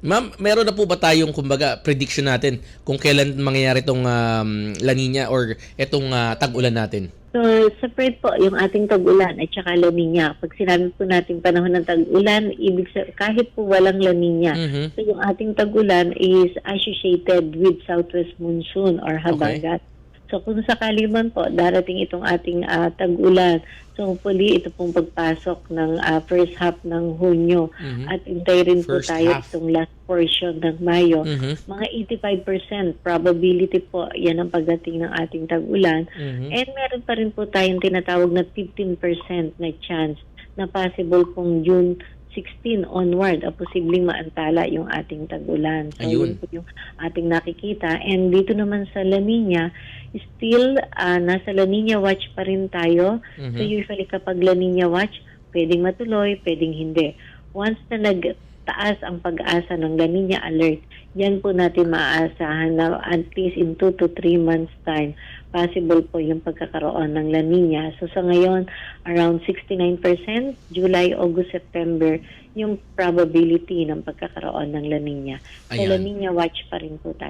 Ma'am, meron na po ba tayong kumbaga prediction natin kung kailan mangyayari itong um, La Nina or itong ah, tag-ulan natin? So, separate po yung ating tag-ulan at saka La Nina. Pag sinabi po natin panahon ng tag-ulan, ibig sa kahit po walang La Nina, Mhm. so yung ating tag-ulan is associated with southwest monsoon or habagat. So kung sakali man po darating itong ating ah, tag-ulan, so hopefully ito pong pagpasok ng ah, first half ng Hunyo Mhm. at hintay rin po First tayo half. itong last portion ng Mayo. Mhm. Mga 85% probability po yan ang pagdating ng ating tag-ulan. Mhm. And meron pa rin po tayong tinatawag na 15% na chance na possible pong June 16 onward ang posibleng maantala yung ating tag-ulan. So, Ayun. yun po yung ating nakikita. And dito naman sa La Nina, still ah, nasa La Nina watch pa rin tayo. Mhm. So usually kapag La Nina watch, pwedeng matuloy, pwedeng hindi. Once na nagtaas ang pag-asa ng La Nina alert, yan po natin maaasahan na at least in 2 to 3 months time, possible po yung pagkakaroon ng La Nina. So sa ngayon, around 69%, July, August, September, yung probability ng pagkakaroon ng La Nina. So Ayan. La Nina watch pa rin po tayo